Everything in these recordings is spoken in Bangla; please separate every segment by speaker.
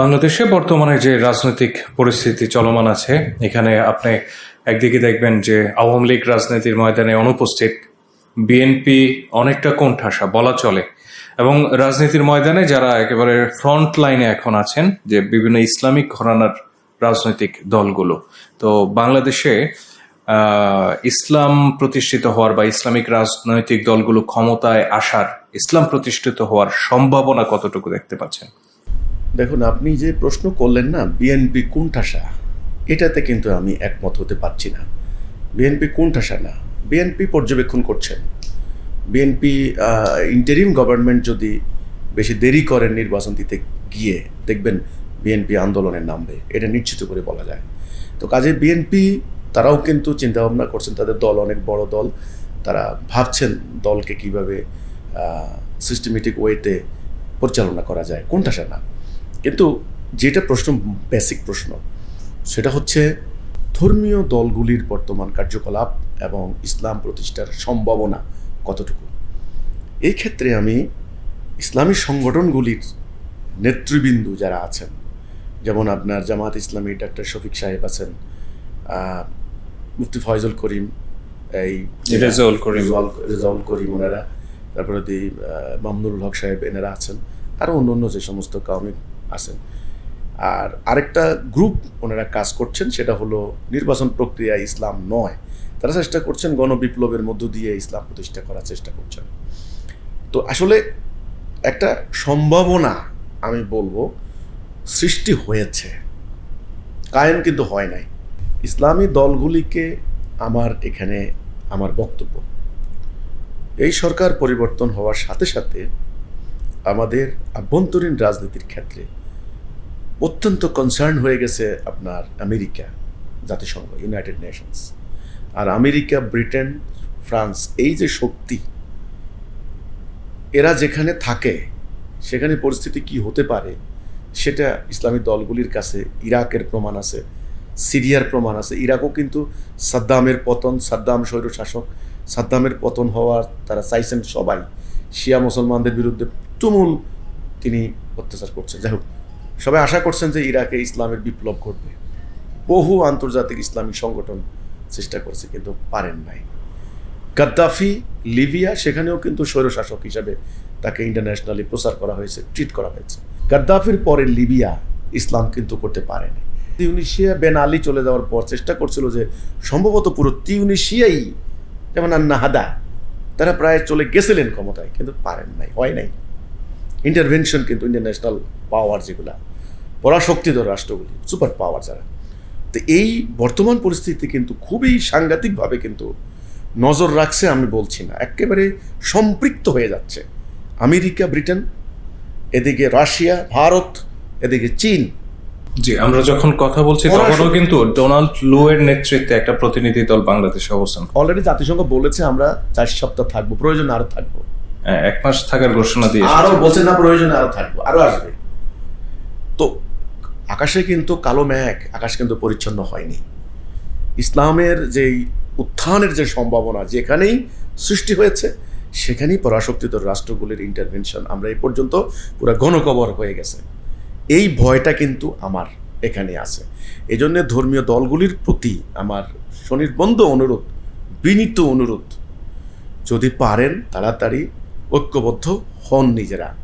Speaker 1: বাংলাদেশে বর্তমানে যে রাজনৈতিক পরিস্থিতি চলমান আছে, এখানে আপনি একদিকে দেখবেন যে আওয়ামী লীগ রাজনীতির ময়দানে অনুপস্থিত, বিএনপি অনেকটা কোণঠাসা, বলা চলে। এবং রাজনীতির ময়দানে যারা একেবারে ফ্রন্ট লাইনে এখন আছেন, যে বিভিন্ন ইসলামিক ঘরানার রাজনৈতিক দলগুলো। তো বাংলাদেশে ইসলাম প্রতিষ্ঠিত হওয়ার বা ইসলামিক রাজনৈতিক দলগুলো ক্ষমতায় আসার, ইসলাম প্রতিষ্ঠিত হওয়ার সম্ভাবনা কতটুকু দেখতে পাচ্ছেন?
Speaker 2: দেখুন, আপনি যে প্রশ্ন করলেন না বিএনপি কোণঠাসা, এটাতে কিন্তু আমি একমত হতে পারছি না। বিএনপি কোণঠাসা না বিএনপি পর্যবেক্ষণ করছেন। বিএনপি ইন্টারিম গভর্নমেন্ট যদি বেশি দেরি করেন নির্বাচন দিতে গিয়ে, দেখবেন বিএনপি আন্দোলনের নামবে, এটা নিশ্চিত করে বলা যায়। তো কাজে বিএনপি তারাও কিন্তু চিন্তাভাবনা করছেন, তাদের দল অনেক বড় দল, তারা ভাবছেন দলকে কীভাবে সিস্টেমেটিক ওয়েতে পরিচালনা করা যায়। কোনটা না। কিন্তু যেটা প্রশ্ন বেসিক প্রশ্ন সেটা হচ্ছে ধর্মীয় দলগুলির বর্তমান কার্যকলাপ এবং ইসলাম প্রতিষ্ঠার সম্ভাবনা কতটুকু এই ক্ষেত্রে আমি ইসলামী সংগঠনগুলির নেতৃবৃন্দ যারা আছেন যেমন আপনার জামাত ইসলামী ডাক্তার শফিক সাহেব আছেন মুফতি ফয়জুল করিম এই
Speaker 1: রেজাউল করিম।
Speaker 2: রেজাউল করিম ওনারা তারপরে দি মামনুল হক সাহেব এনারা আছেন আরও অন্য অন্য যে সমস্ত কাউমি আছেন। আর আরেকটা গ্রুপ ওনারা কাজ করছেন, সেটা হলো নির্বাচন প্রক্রিয়া ইসলাম নয়। তারা চেষ্টা করছেন গণবিপ্লবের মধ্য দিয়ে ইসলাম প্রতিষ্ঠা করার চেষ্টা করছেন। তো আসলে একটা সম্ভাবনা আমি বলব, সৃষ্টি হয়েছে। কায়েম কিন্তু হয় নাই। ইসলামী দলগুলিকে আমার এখানে আমার বক্তব্য। এই সরকার পরিবর্তন হওয়ার সাথে সাথে আমাদের আভ্যন্তরীণ রাজনীতির ক্ষেত্রে অত্যন্ত কনসার্ন হয়ে গেছে আপনার আমেরিকা জাতিসংঘ ইউনাইটেড নেশনস আর আমেরিকা, ব্রিটেন, ফ্রান্স এই যে শক্তি, এরা যেখানে থাকে, সেখানে পরিস্থিতি কি হতে পারে, সেটা ইসলামী দলগুলির কাছে, ইরাকের প্রমাণ আছে, সিরিয়ার প্রমাণ আছে। ইরাকও কিন্তু সাদ্দামের পতন, সাদ্দাম স্বৈরশাসক, সাদ্দামের পতন হওয়ার তারা চাইছেন সবাই। শিয়া মুসলমানদের বিরুদ্ধে তুমুল তিনি অত্যাচার করছেন। যাই হোক, সবাই আশা করছেন যে ইরাকে ইসলামের বিপ্লব ঘটবে। বহু আন্তর্জাতিক ইসলামিক সংগঠন চেষ্টা করছে, কিন্তু পারেন নাই। গাদ্দাফি, লিবিয়া, সেখানেও কিন্তু স্বৈরশাসক হিসাবে তাকে ইন্টারন্যাশনালি প্রচার করা হয়েছে ট্রিট করা হয়েছে। গাদ্দাফির পরে লিবিয়া ইসলাম কিন্তু করতে পারেনি। তিউনিশিয়া বেন আলী চলে যাওয়ার পর চেষ্টা করছিল যে সম্ভবত পুরো তিউনিশিয়াই, যেমন নাহাদা তারা প্রায় চলে গেছিলেন ক্ষমতায়, কিন্তু পারেন নাই, হয় নাই। ইন্টারভেনশন কিন্তু ইন্টারন্যাশনাল পাওয়ার যেগুলা পরাশক্তিধর রাষ্ট্রগুলি সুপার পাওয়ার যারা। তো এই বর্তমান পরিস্থিতি কিন্তু খুবই সাংঘাতিকভাবে কিন্তু নজর রাখছে আমি বলছি না। একেবারে সম্পৃক্ত হয়ে যাচ্ছে। আমেরিকা ব্রিটেন এদিকে রাশিয়া ভারত এদিকে চীন।
Speaker 1: জি আমরা যখন কথা বলছি তখনও কিন্তু ডোনাল্ড লু এর নেতৃত্বে একটা প্রতিনিধি দল বাংলাদেশে অবস্থান
Speaker 2: অলরেডি জাতিসংঘ বলেছে আমরা চার সপ্তাহ থাকব প্রয়োজন আরও থাকব।
Speaker 1: এক মাস থাকার ঘোষণা দিয়ে
Speaker 2: আরও বলছে না প্রয়োজনে আরও থাকব আরও আসবে। তো আকাশে কিন্তু কালো মেঘ আকাশ কিন্তু পরিচ্ছন্ন হয়নি। ইসলামের যেই উত্থানের যে সম্ভাবনা যেখানেই সৃষ্টি হয়েছে সেখানেই পরাশক্তিত রাষ্ট্রগুলির ইন্টারভেনশন আমরা এই পর্যন্ত পুরো গণকবর হয়ে গেছে। এই ভয়টা কিন্তু আমার এখানে আছে। এই জন্যে ধর্মীয় দলগুলির প্রতি আমার স্বনির্বন্ধ অনুরোধ বিনীত অনুরোধ যদি পারেন তাড়াতাড়ি ঐক্যবদ্ধ হন নিজেরা।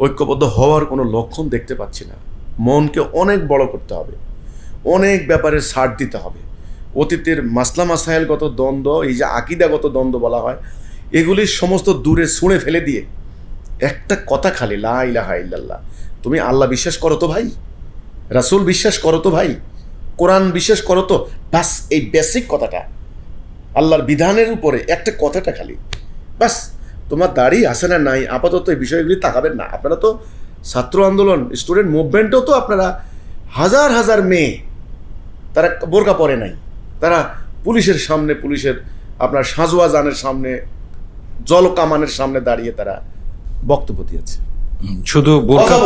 Speaker 2: ঐক্যবদ্ধ হওয়ার কোনো লক্ষণ দেখতে পাচ্ছি না। মনকে অনেক বড় করতে হবে। অনেক ব্যাপারে ছাড় দিতে হবে। অতীতের মাসলা মাসাইলগত দ্বন্দ্ব, এই যে আকিদাগত দ্বন্দ্ব বলা হয় এগুলির সমস্ত দূরে শুনে ফেলে দিয়ে একটা কথা খালি, লা ইলাহা ইল্লাল্লাহ, তুমি আল্লাহ বিশ্বাস করো তো ভাই? রাসূল বিশ্বাস করো তো ভাই? কোরআন বিশ্বাস করো তো? বাস, এই বেসিক কথাটা। আল্লাহর বিধানের উপরে একটা কথাটা খালি। ব্যাস তোমার দাড়ি আছে না নাই। আপাতত এই বিষয়গুলি তাকাবেন না। আপনারা তো ছাত্র আন্দোলন স্টুডেন্ট মুভমেন্টও তো আপনারা হাজার হাজার মেয়ে তারা বোরকা পরে নাই। তারা পুলিশের সামনে পুলিশের আপনার সাজোয়া জানের সামনে জল কামানের সামনে দাঁড়িয়ে তারা বক্তব্য দিয়েছে।
Speaker 1: শুধু বোরকা।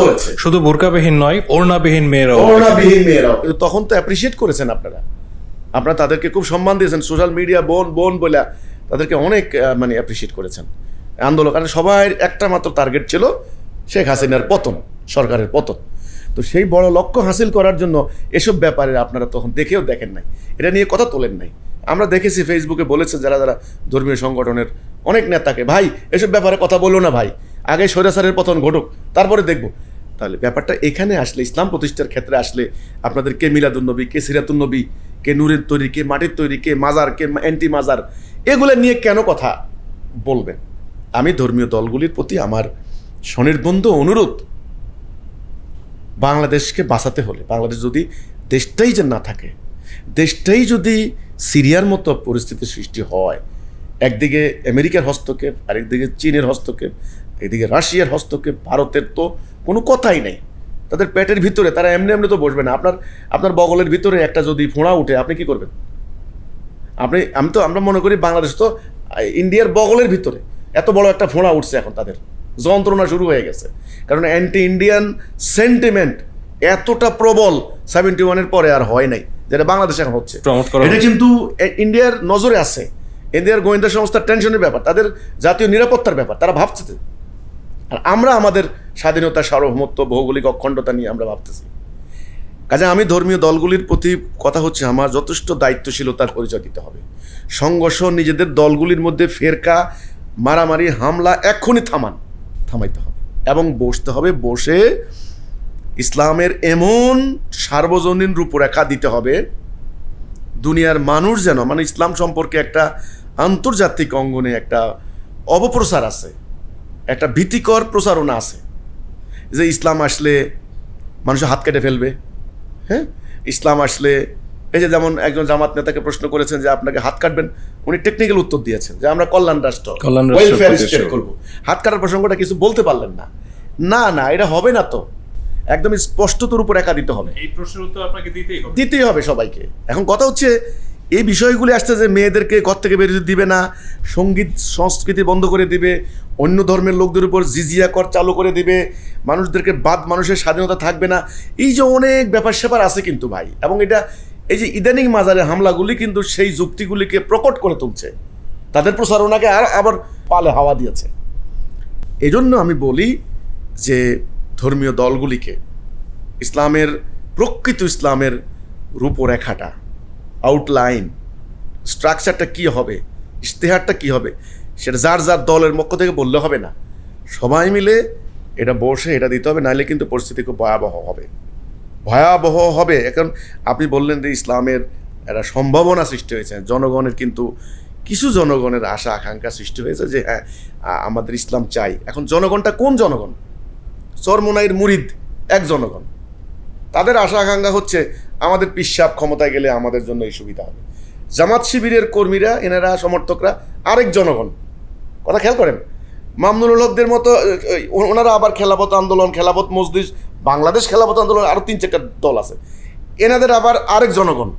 Speaker 1: শুধু বোরকাবিহীন নয় ওড়নাবিহীন মেয়েরাও।
Speaker 2: করোনাবিহীন মেয়েরাও। তখন তো অ্যাপ্রিসিয়েট করেছেন আপনারা। আপনারা তাদেরকে খুব সম্মান দিয়েছেন। সোশ্যাল মিডিয়া বোন বোন বলে তাদেরকে অনেক মানে অ্যাপ্রিসিয়েট করেছেন। আন্দোলন। কারণ সবাই একটা মাত্র টার্গেট ছিল শেখ হাসিনার পতন, সরকারের পতন। তো সেই বড় লক্ষ্য হাসিল করার জন্য এসব ব্যাপারে আপনারা তখন দেখেও দেখেন নাই। এটা নিয়ে কথা তোলেন নাই। আমরা দেখেছি ফেসবুকে বলেছে যারা যারা ধর্মীয় সংগঠনের অনেক নেতাকে, ভাই, এসব ব্যাপারে কথা বলো না ভাই। আগে সৈরাসারের পতন ঘটুক, তারপরে দেখব। তাহলে ব্যাপারটা এখানে আসলে, ইসলাম প্রতিষ্ঠার ক্ষেত্রে আসলে আপনাদের কে মিলাদুন্নবী কে সিরাতুন্নবী কে নূরের তৈরি, কে মাটির তৈরি, কে মাজার, কে অ্যান্টি মাজার এগুলো নিয়ে কেন কথা বলবেন? আমি ধর্মীয় দলগুলির প্রতি আমার স্বনির্বন্ধ অনুরোধ, বাংলাদেশকে বাঁচাতে হলে, বাংলাদেশ যদি দেশটাই যে না থাকে, দেশটাই যদি সিরিয়ার মতো পরিস্থিতির সৃষ্টি হয়, একদিকে আমেরিকার হস্তক্ষেপ, আরেকদিকে চীনের হস্তক্ষেপ এদিকে রাশিয়ার হস্তক্ষেপ, ভারতের তো কোনো কথাই নেই। তাদের পেটের ভিতরে, তারা এমনি এমনি তো বসবে না। আপনার আপনার বগলের ভিতরে একটা যদি ফোঁড়া উঠে, আপনি কি করবেন? আপনি, আমি তো, আমরা মনে করি বাংলাদেশ তো ইন্ডিয়ার বগলের ভিতরে। এত বড় একটা ফোঁড়া উঠছে এখন তাদের। যন্ত্রণা শুরু হয়ে গেছে। কারণ অ্যান্টি ইন্ডিয়ান সেন্টিমেন্ট এতটা প্রবল সেভেন্টি ওয়ানের পরে আর হয় নাই যেটা বাংলাদেশে এখন হচ্ছে। এটা কিন্তু ইন্ডিয়ার নজরে আছে। ইন্ডিয়ার গোয়েন্দা সংস্থার টেনশনের ব্যাপার তাদের জাতীয় নিরাপত্তার ব্যাপার তারা ভাবছে আর আমরা আমাদের স্বাধীনতা সার্বভৌমত্ব ভৌগোলিক অখণ্ডতা নিয়ে আমরা ভাবতেছি। কাজে আমি ধর্মীয় দলগুলির প্রতি কথা হচ্ছে আমার যথেষ্ট দায়িত্বশীলতার পরিচয় দিতে হবে। সংঘর্ষ নিজেদের দলগুলির মধ্যে ফেরকা মারামারি, হামলা এক্ষুনি থামান, থামাইতে হবে। এবং বসতে হবে, বসে ইসলামের এমন সার্বজনীন রূপরেখা দিতে হবে, দুনিয়ার মানুষ যেন মানে ইসলাম সম্পর্কে একটা আন্তর্জাতিক অঙ্গনে একটা অপপ্রচার আছে, একটা ভীতিকর প্রচারণা আছে, যে ইসলাম আসলে মানুষের হাত কেটে ফেলবে হ্যাঁ? ইসলাম আসলে এই যে যেমন একজন জামাত নেতাকে প্রশ্ন করেছেন যে আপনাকে হাত কাটবেন উনি টেকনিক্যাল উত্তর দিয়েছেন যে আমরা কল্যাণ রাষ্ট্র ওয়েলফেয়ার স্টেট করব। হাত কাটার প্রসঙ্গটা কিছু বলতে পারলেন না। না না এটা হবে না তো। একদম স্পষ্টতর উপর একা দিতে হবে।
Speaker 1: এই প্রশ্নের উত্তর আপনাকে দিতেই হবে।
Speaker 2: দিতেই হবে সবাইকে। এখন কথা হচ্ছে এই বিষয়গুলি আসছে যে মেয়েদেরকে ঘর থেকে বেরিয়ে দিবে না সংগীত সংস্কৃতি বন্ধ করে দিবে অন্য ধর্মের লোকদের উপর জিজিয়া কর চালু করে দিবে মানুষদেরকে বাদ মানুষের স্বাধীনতা থাকবে না। এই যে অনেক ব্যাপার স্যাপার আছে কিন্তু ভাই। এবং এটা এই যে ইদানিং মাজারে হামলাগুলি কিন্তু সেই যুক্তিগুলিকে প্রকট করে তুলছে। তাদের প্রচারণাকে আর আবার পালে হাওয়া দিয়েছে। এজন্য আমি বলি যে ধর্মীয় দলগুলিকে ইসলামের, প্রকৃত ইসলামের রূপরেখাটা আউটলাইন স্ট্রাকচারটা কি হবে, ইশতেহারটা কি হবে, সেটা যার যার দলের পক্ষ থেকে বললে হবে না। সবাই মিলে এটা বসে এটা দিতে হবে, নাহলে কিন্তু পরিস্থিতি খুব ভয়াবহ হবে। ভয়াবহ হবে। এখন আপনি বললেন যে ইসলামের একটা সম্ভাবনা সৃষ্টি হয়েছে। জনগণের কিন্তু, কিছু জনগণের আশা, আকাঙ্ক্ষা সৃষ্টি হয়েছে যে হ্যাঁ আমাদের ইসলাম চাই। এখন জনগণটা কোন জনগণ? চরমোনাইয়ের মুরিদ এক জনগণ। তাদের আশা, আকাঙ্ক্ষা হচ্ছে আমাদের পিসাব ক্ষমতায় গেলে আমাদের জন্য এই সুবিধা হবে। জামাত শিবিরের কর্মীরা, এনারা, সমর্থকরা, আরেক জনগণ। কথা খেয়াল করেন। মামনুল হকদের মতো ওনারা আবার খেলাপথ আন্দোলন, খেলাপথ মজলিস, বাংলাদেশ খেলাপথ আন্দোলন আরও তিন চারটা দল আছে। এনাদের আবার আরেক জনগণ,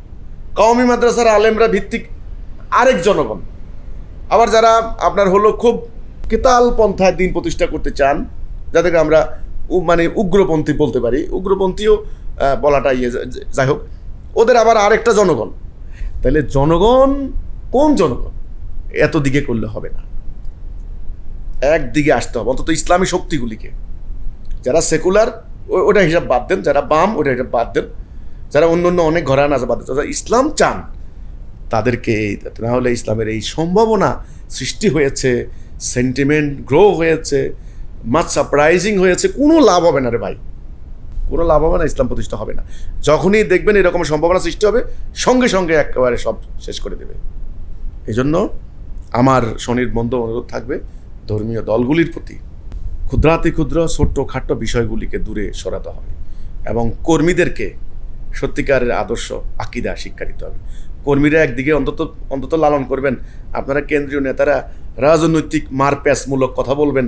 Speaker 2: কওমি মাদ্রাসার আলেমরা ভিত্তিক আরেক জনগণ। আবার যারা আপনার হলো খুব কেতাল পন্থায় দিন প্রতিষ্ঠা করতে চান, যাদেরকে আমরা মানে উগ্রপন্থী বলতে পারি, উগ্রপন্থীও বলাটা ইয়ে যাই হোক, ওদের আবার আরেকটা জনগণ। তাহলে জনগণ কোন জনগণ? এত দিকে করলে হবে না। একদিকে আসতে হবে, অন্তত ইসলামী শক্তিগুলিকে। যারা সেকুলার ওটা হিসাব বাদ দেন, যারা বাম, ওটা হিসাব বাদ দেন। যারা অন্য অন্য অনেক ঘরানা আছে, বাদ দেন। যারা ইসলাম চান, তাদেরকে এই, না হলে ইসলামের এই সম্ভাবনা সৃষ্টি হয়েছে সেন্টিমেন্ট গ্রো হয়েছে মাছ সারপ্রাইজিং হয়েছে, কোনো লাভ হবে না রে ভাই। কোনো লাভ হবে না, ইসলাম প্রতিষ্ঠা হবে না। যখনই দেখবেন এরকম সম্ভাবনা সৃষ্টি হবে, সঙ্গে সঙ্গে একেবারে সব শেষ করে দেবে। এই জন্য আমার স্বনির্বন্ধ অনুরোধ থাকবে ধর্মীয় দলগুলির প্রতি ক্ষুদ্রাতি ক্ষুদ্র, ছোট্ট খাট্ট বিষয়গুলিকে দূরে সরাতে হবে এবং কর্মীদেরকে সত্যিকারের আদর্শ আকিদা শিক্ষা দিতে হবে। কর্মীরা একদিকে অন্তত অন্তত লালন করবেন। আপনারা কেন্দ্রীয় নেতারা রাজনৈতিক মারপ্যাচমূলক কথা বলবেন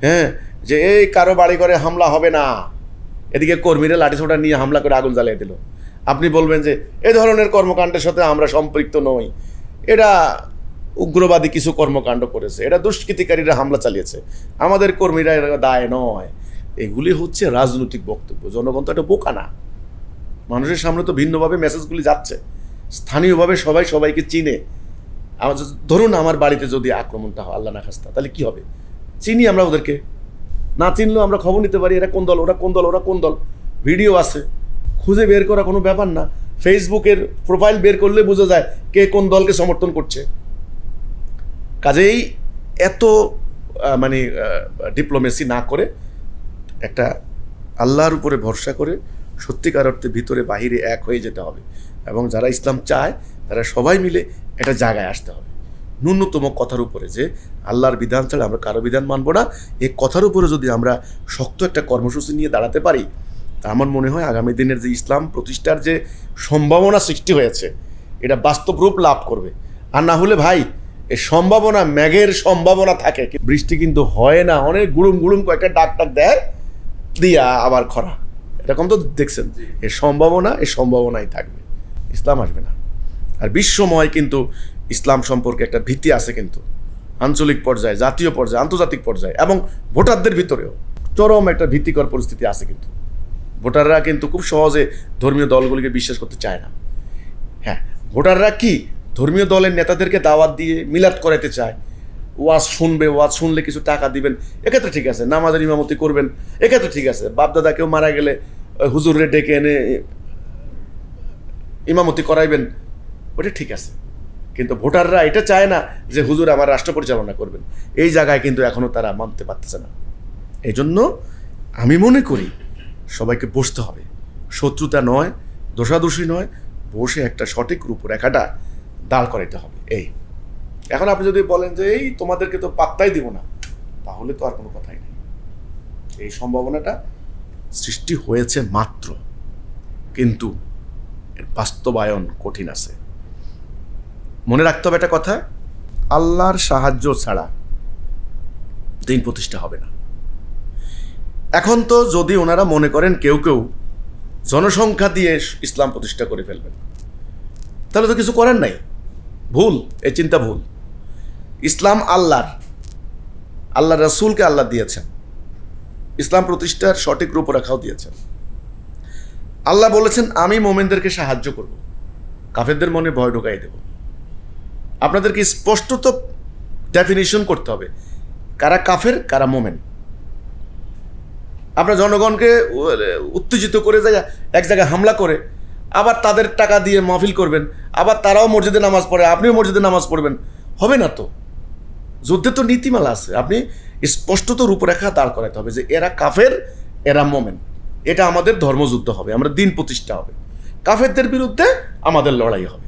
Speaker 2: হ্যাঁ যে এই কারও বাড়ি ঘরে হামলা হবে না। এদিকে কর্মীরা লাঠিসোঁটা নিয়ে হামলা করে আগুন জ্বালিয়ে দিল। আপনি বলবেন যে, এ ধরনের কর্মকাণ্ডের সাথে আমরা সম্পৃক্ত নই। এটা উগ্রবাদী কিছু কর্মকাণ্ড করেছে। এটা দুষ্কৃতিকারীরা হামলা চালিয়েছে। আমাদের কর্মীরা দায় নয়। এগুলি হচ্ছে রাজনৈতিক বক্তব্য। জনগণ তো একটা বোকা না। মানুষের সামনে তো ভিন্নভাবে মেসেজগুলি যাচ্ছে। স্থানীয়ভাবে সবাই সবাইকে চিনে। আমার ধরুন আমার বাড়িতে যদি আক্রমণটা হয়, আল্লাহ না খাস্তা, তাহলে কি হবে? চিনি আমরা ওদেরকে? না চিনলেও আমরা খবর নিতে পারি, এরা কোন দল, ওরা কোন দল, ওরা কোন দল? ভিডিও আছে। খুঁজে বের করা কোনো ব্যাপার না। ফেসবুকের প্রোফাইল বের করলে বোঝা যায় কে কোন দলকে সমর্থন করছে। কাজেই এত মানে ডিপ্লোমেসি না করে একটা আল্লাহর উপরে ভরসা করে সত্যিকার অর্থে ভিতরে বাহিরে এক হয়ে যেতে হবে এবং যারা ইসলাম চায়, তারা সবাই মিলে একটা জায়গায় আসতে হবে। ন্যূনতম কথার উপরে যে আল্লাহর বিধান ছাড়া আমরা কারও বিধান মানবো না এই কথার উপরে যদি আমরা শক্ত একটা কর্মসূচি নিয়ে দাঁড়াতে পারি, তা আমার মনে হয় আগামী দিনের যে ইসলাম প্রতিষ্ঠার যে সম্ভাবনা সৃষ্টি হয়েছে, এটা বাস্তব রূপ লাভ করবে। আর না হলে ভাই এই সম্ভাবনা ম্যাগের সম্ভাবনা থাকে। বৃষ্টি কিন্তু হয় না অনেক গুড়ুম গুড়ুম কয়েকটা ডাক ডাক দেয় দিয়া আবার খরা। এরকম তো দেখছেন। এর সম্ভাবনা এই সম্ভাবনাই থাকবে। ইসলাম আসবে না। আর বিশ্বময় কিন্তু ইসলাম সম্পর্কে একটা ভীতি আছে কিন্তু। আঞ্চলিক পর্যায়ে জাতীয় পর্যায়ে আন্তর্জাতিক পর্যায়ে এবং ভোটারদের ভিতরেও চরম একটা ভীতিকর পরিস্থিতি আছে কিন্তু। ভোটাররা কিন্তু খুব সহজে ধর্মীয় দলগুলিকে বিশ্বাস করতে চায় না। হ্যাঁ ভোটাররা কি ধর্মীয় দলের নেতাদেরকে দাওয়াত দিয়ে মিলাদ করাতে চায়। ওয়াজ শুনবে, ওয়াজ শুনলে কিছু টাকা দিবেন। এক্ষেত্রে ঠিক আছে, নামাজের ইমামতি করবেন। এক্ষেত্রে ঠিক আছে, বাপদাদা কেউ মারা গেলে হুজুরে ডেকে এনে ইমামতি করাইবেন। ওটা ঠিক আছে। কিন্তু ভোটাররা এটা চায় না যে, হুজুর আমার রাষ্ট্র পরিচালনা করবেন। এই জায়গায় কিন্তু এখনও তারা মানতে পারতেছে না। এই জন্য আমি মনে করি সবাইকে বসতে হবে। শত্রুতা নয়, দোষাদোষী নয়, বসে একটা সঠিক রূপরেখাটা দাঁড় করাইতে হবে, এই। এখন আপনি যদি বলেন যে, এই তোমাদেরকে তো পাত্তাই দিব না, তাহলে তো আর কোনো কথাই নেই। এই সম্ভাবনাটা সৃষ্টি হয়েছে মাত্র, কিন্তু এর বাস্তবায়ন কঠিন আছে। মনে রাখতে হবে একটা কথা, আল্লাহর সাহায্য ছাড়া দিন প্রতিষ্ঠা হবে না। এখন তো যদি ওনারা মনে করেন কেউ কেউ জনসংখ্যা দিয়ে ইসলাম প্রতিষ্ঠা করে ফেলবেন, তাহলে তো কিছু করেন নাই। ভুল, এ চিন্তা ভুল। ইসলাম আল্লাহর, আল্লাহ রসুলকে আল্লাহ দিয়েছেন। ইসলাম প্রতিষ্ঠার সঠিক রূপরেখাও দিয়েছেন। আল্লাহ বলেছেন, আমি মোমেনদেরকে সাহায্য করব। কাফেরদের মনে ভয় ঢোকাই দেব। আপনাদেরকে স্পষ্টত ডেফিনিশন করতে হবে, কারা কাফের, কারা মোমেন। আপনার জনগণকে উত্তেজিত করে যায়, এক জায়গায় হামলা করে আবার তাদের টাকা দিয়ে মাহফিল করবেন, আবার তারাও মসজিদে নামাজ পড়ে, আপনিও মসজিদে নামাজ পড়বেন। হবে না তো? যুদ্ধে তো নীতিমালা আছে। আপনি স্পষ্টত রূপরেখা দাঁড় করাতে হবে যে এরা কাফের, এরা মোমেন। এটা আমাদের ধর্মযুদ্ধ হবে, আমরা দিন প্রতিষ্ঠা হবে। কাফেরদের বিরুদ্ধে আমাদের লড়াই হবে।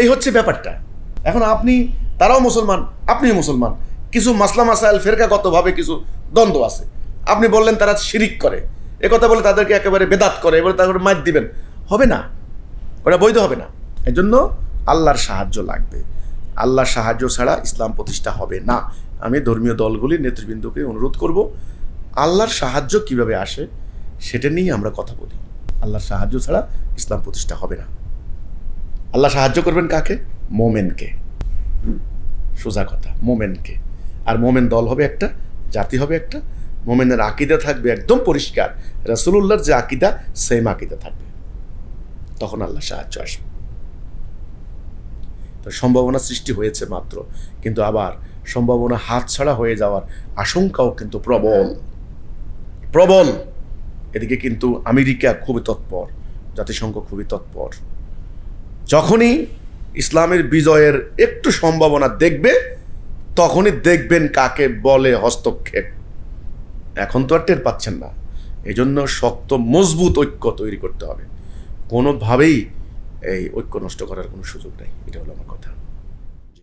Speaker 2: এই হচ্ছে ব্যাপারটা। এখন আপনি, তারাও মুসলমান, আপনিও মুসলমান। কিছু মাসলা মাসাইল, ফেরকাগতভাবে কিছু দ্বন্দ্ব আছে। আপনি বললেন তারা শিরিক করে। এ কথা বলে তাদেরকে একেবারে বেদাত করে এবারে তাদের মার দিবেন। হবে না। ওটা বৈধ হবে না। এজন্য আল্লাহর সাহায্য লাগবে। আল্লাহর সাহায্য ছাড়া ইসলাম প্রতিষ্ঠা হবে না। আমি ধর্মীয় দলগুলির নেতৃবৃন্দকে অনুরোধ করব, আল্লাহর সাহায্য কীভাবে আসে সেটা নিয়ে আমরা কথা বলি। আল্লাহর সাহায্য ছাড়া ইসলাম প্রতিষ্ঠা হবে না। আল্লাহ সাহায্য করবেন কাকে? মোমেনকে। সোজা কথা, মোমেনকে। আর মোমেন দল হবে একটা, জাতি হবে একটা। মোমেনের আকিদা থাকবে একদম পরিষ্কার। রাসুলুল্লাহর যে আকিদা সেম আকিদা থাকবে। তখন আল্লাহ সাহায্য আসবে। তো সম্ভাবনা সৃষ্টি হয়েছে মাত্র, কিন্তু আবার সম্ভাবনা হাতছাড়া হয়ে যাওয়ার আশঙ্কাও কিন্তু প্রবল। প্রবল! এদিকে কিন্তু আমেরিকা খুবই তৎপর, জাতিসংঘ খুবই তৎপর। যখনই ইসলামের বিজয়ের একটু সম্ভাবনা দেখবে, তখনই দেখবেন কাকে বলে হস্তক্ষেপ। এখন তো আর টের পাচ্ছেন না। এজন্য শক্ত, মজবুত ঐক্য তৈরি করতে হবে। কোনোভাবেই এই ঐক্য নষ্ট করার কোনো সুযোগ নেই। এটা হলো আমার কথা।